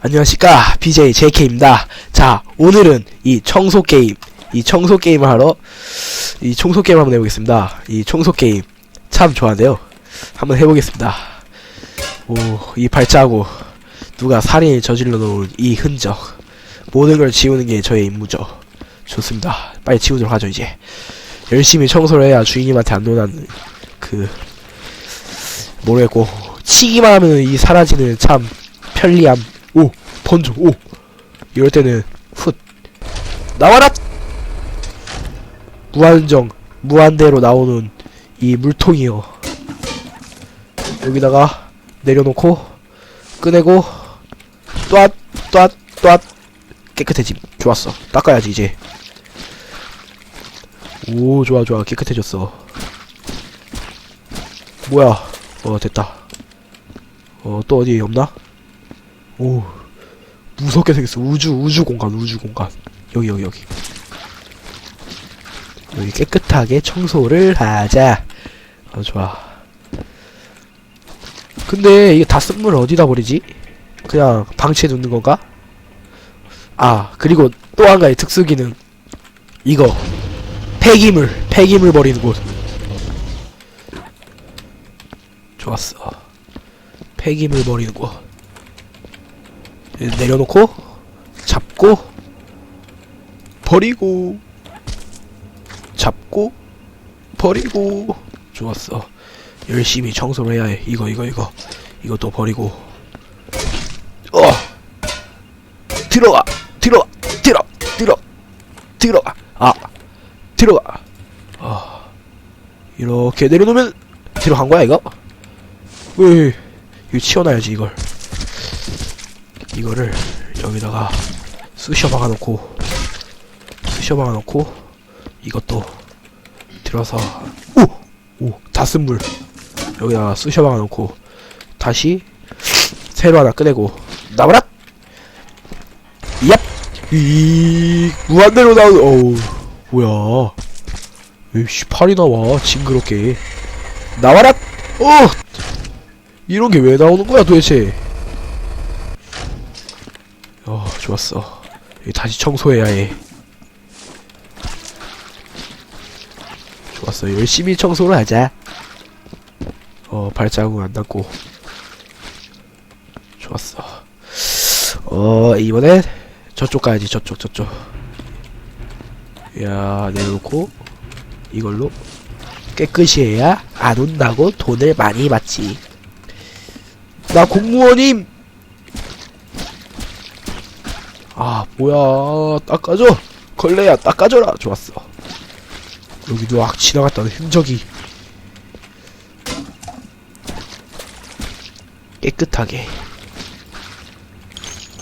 안녕하십니까 BJ JK입니다. 자 오늘은 이 청소 게임 이 청소 게임을 하러 이 청소 게임 한번 해보겠습니다. 이 청소 게임 참 좋아하는데요. 한번 해보겠습니다. 오이 발자국 누가 살인을 저질러 놓은 이 흔적 모든 걸 지우는 게 저의 임무죠. 좋습니다. 빨리 지우도록 하죠 이제. 열심히 청소를 해야 주인님한테 안 논하는 그 모르겠고 치기만 하면 이 사라지는 참 편리함 오 번져. 오. 이럴 때는 훗. 나와라! 무한정 무한대로 나오는 이 물통이요. 여기다가 내려놓고 꺼내고 또앗 또앗 또앗 깨끗해짐. 좋았어. 닦아야지 이제. 오 좋아 좋아. 깨끗해졌어. 뭐야? 어 됐다. 어 또 어디 없나? 오 무섭게 생겼어. 우주 우주 공간 우주 공간. 여기 여기 여기. 여기 깨끗하게 청소를 하자. 어 좋아. 근데 이게 다 쓴 물을 어디다 버리지? 그냥 방치해 놓는 건가? 아 그리고 또 한 가지 특수 기능. 이거. 폐기물 폐기물 버리는 곳. 좋았어. 폐기물 버리는 곳 내려놓고 잡고 버리고 잡고 버리고. 좋았어. 열심히 청소를 해야 해. 이거 이거 이거. 이것도 버리고. 어! 들어가! 들어가! 들어! 들어! 들어가! 아! 들어가! 어 이렇게 내려놓으면 들어간 거야 이거? 왜 이거 치워놔야지 이걸 이거를 여기다가 쑤셔 박아놓고 쑤셔 박아놓고 이것도 들어서 오 오 다 쓴 물. 여기다가 쑤셔 박아놓고 다시 새로 하나 꺼내고 나와라! 얍! 이 무한대로 나오는 어우 뭐야. 왜씨 팔이 나와 징그럽게. 나와라! 어! 이런 게 왜 나오는 거야 도대체 어 좋았어. 이거 다시 청소해야 해. 좋았어. 열심히 청소를 하자. 어 발자국 안 닦고. 좋았어. 어 이번엔 저쪽 가야지 저쪽 저쪽. 야 내려놓고 이걸로 깨끗이 해야 안 온다고 돈을 많이 받지. 나 공무원임 아 뭐야. 닦아줘. 걸레야 닦아줘라. 좋았어. 여기도 악 지나갔다는 흔적이 깨끗하게.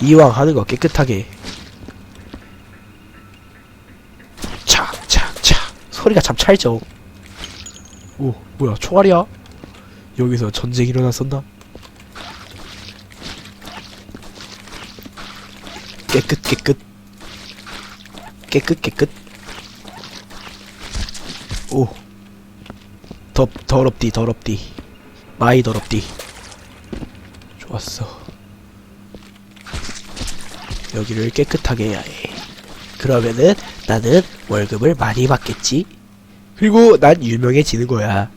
이왕 하는 거 깨끗하게. 착착착 소리가 참 찰져 오 뭐야. 총알이야? 여기서 전쟁 일어났었나 깨끗 깨끗. 깨끗 깨끗. 오. 덥, 더럽디 더럽디. 마이 더럽디. 좋았어. 여기를 깨끗하게 해야 해. 그러면은 나는 월급을 많이 받겠지? 그리고 난 유명해지는 거야.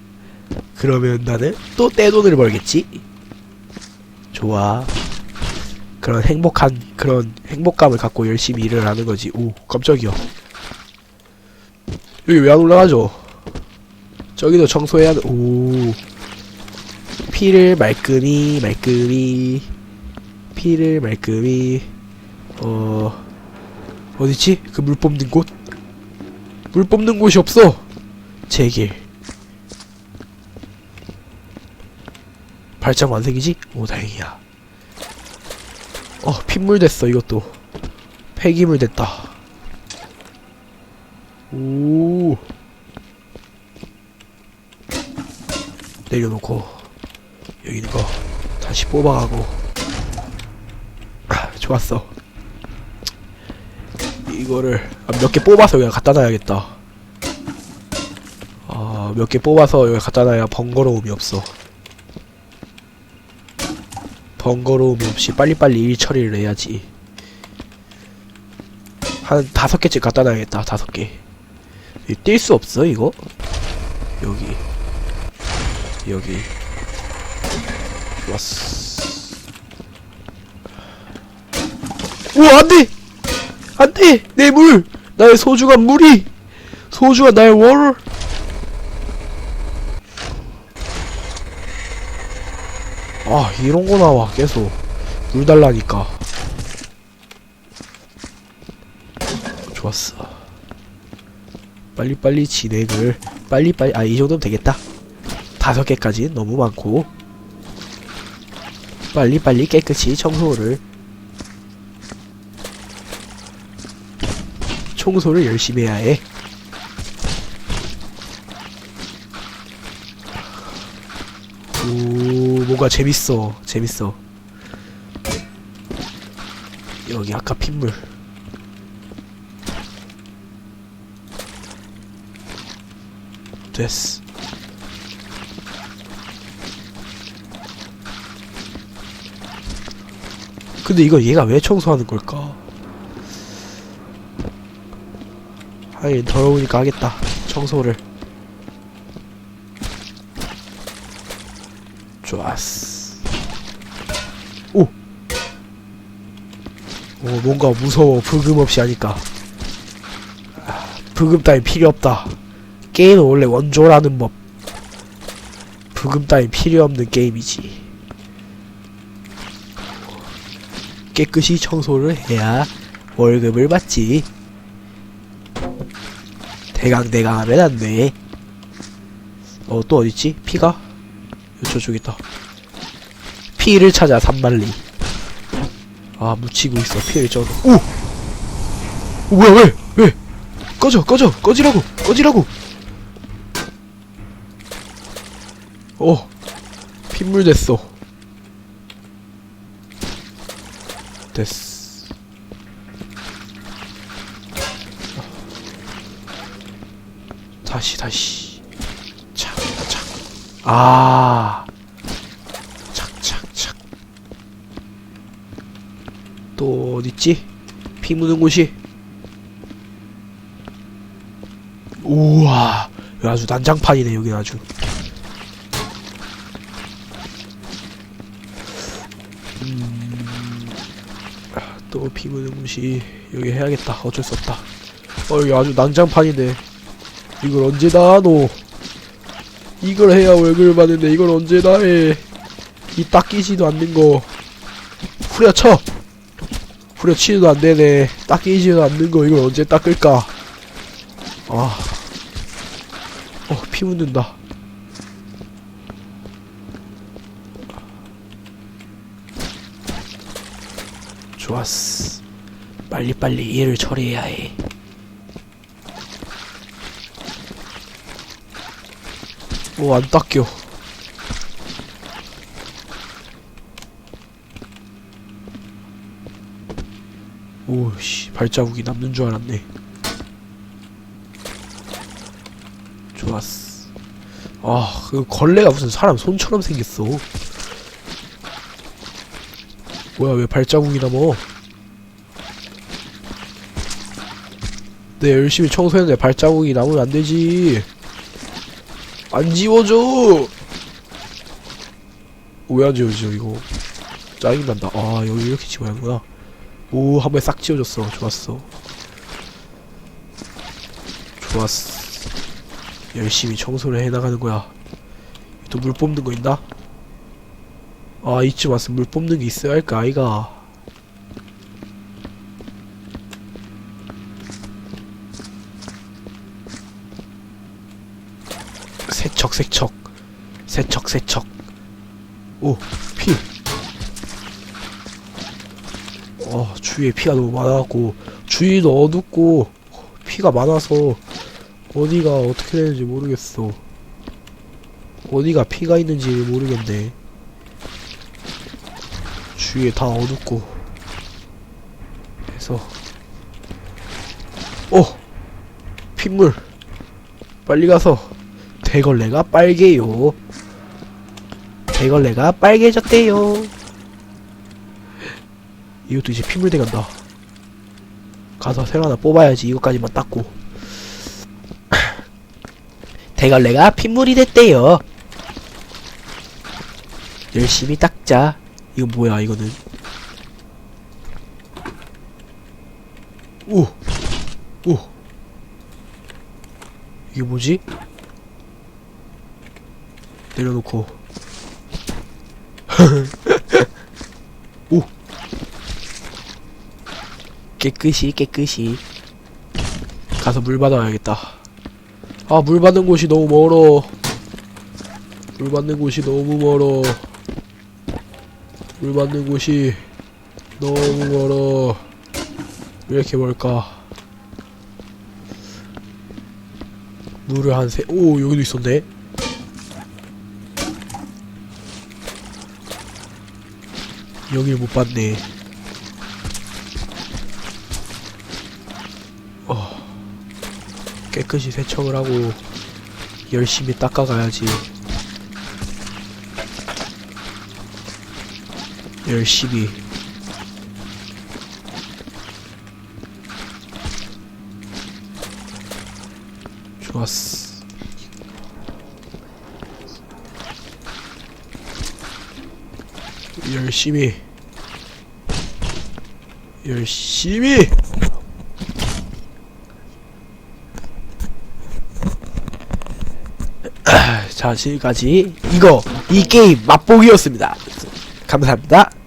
그러면 나는 또 떼돈을 벌겠지? 좋아 그런 행복한 그런 행복감을 갖고 열심히 일을 하는 거지. 오, 깜짝이야. 여기 왜 안 올라가죠? 저기도 청소해야 돼. 오. 피를 말끔히 말끔히 피를 말끔히 어 어디지? 그 물 뽑는 곳? 물 뽑는 곳이 없어. 제길. 발작 완색이지? 오 다행이야. 어, 핏물 됐어, 이것도. 폐기물 됐다. 오. 내려놓고, 여기 있는 거 다시 뽑아가고. 아, 좋았어. 이거를 몇개 뽑아서 그냥 갖다 놔야겠다. 아, 몇 개 뽑아서 여기 갖다 놔야 번거로움이 없어. 번거로움이 없이 빨리빨리 일 처리를 해야지. 한 다섯 개째 갖다 놔야겠다, 다섯 개. 뛸 수 없어, 이거? 여기. 여기. 좋았어. 우와, 안 돼! 안 돼! 내 물! 나의 소중한 물이! 소중한 나의 월! 아, 이런 거 나와, 계속. 물 달라니까. 좋았어. 빨리빨리 진행을, 빨리빨리, 아, 이 정도면 되겠다. 다섯 개까지 너무 많고. 빨리빨리 깨끗이 청소를. 청소를 열심히 해야 해. 오, 뭔가 재밌어. 재밌어. 여기 아까 핏물. 됐어. 근데 이거 얘가 왜 청소하는 걸까? 하긴 더러우니까 하겠다. 청소를. 좋았어. 오! 오, 뭔가 무서워. 불금 없이 하니까. 아, 불금 따윈 필요 없다. 게임은 원래 원조라는 법. 불금 따윈 필요 없는 게임이지. 깨끗이 청소를 해야 월급을 받지. 대강대강 하면 안 돼. 어, 또 어딨지? 피가? 저쪽 있다. 피를 찾아 산만리. 아, 묻히고 있어. 피를 쪄. 오! 오, 뭐야, 왜? 왜? 꺼져, 꺼져, 꺼지라고, 꺼지라고! 어, 핏물 됐어. 됐어. 다시, 다시. 아. 착, 착, 착. 또 어딨지? 피 묻은 곳이. 우와. 아주 난장판이네, 여기 아주. 또피 묻은 곳이 여기 해야겠다. 어쩔 수 없다. 어, 여기 아주 난장판이네. 이걸 언제 다 하노? 이걸 해야 월급을 받는데 이걸 언제 다 해? 이 닦이지도 않는 거 후려쳐! 후려치지도 안 되네. 닦이지도 않는 거 이걸 언제 닦을까? 아, 어, 피 묻는다. 좋았어. 빨리빨리 일을 처리해야 해. 오, 안 닦여. 오 씨, 발자국이 남는 줄 알았네. 좋았어. 아, 그 걸레가 무슨 사람 손처럼 생겼어. 뭐야, 왜 발자국이 남어? 내 열심히 청소했는데 발자국이 남으면 안 되지. 안 지워져! 왜 안 지워져, 이거? 짜증난다. 아, 여기 이렇게 지워야 하는구나. 오, 한 번에 싹 지워졌어. 좋았어. 좋았어. 열심히 청소를 해나가는 거야. 또 물 뽑는 거 있나? 아, 이쯤 와서 물 뽑는 게 있어야 할까, 아이가. 세척, 세척. 세척, 세척. 오, 피. 어, 주위에 피가 너무 많아갖고, 주위도 어둡고, 피가 많아서, 어디가 어떻게 되는지 모르겠어. 어디가 피가 있는지 모르겠네. 주위에 다 어둡고. 해서. 오! 핏물! 빨리 가서, 대걸레가 빨개요. 대걸레가 빨개졌대요. 이것도 이제 핏물 돼간다 가서 새로 하나 뽑아야지 이것까지만 닦고 대걸레가 핏물이 됐대요 열심히 닦자 이거 뭐야 이거는 오! 오! 이게 뭐지? 내려놓고. 오! 깨끗이 깨끗이. 가서 물 받아야겠다. 아 물 받는 곳이 너무 멀어. 물 받는 곳이 너무 멀어. 물 받는 곳이 너무 멀어. 왜 이렇게 멀까? 물을 한 세, 오, 여기도 있었네. 여길 못 봤네. 어, 깨끗이 세척을 하고 열심히 닦아가야지. 열심히. 좋았어. 열심히. 열심히. 자 지금까지 이거 이 게임 맛보기였습니다. 감사합니다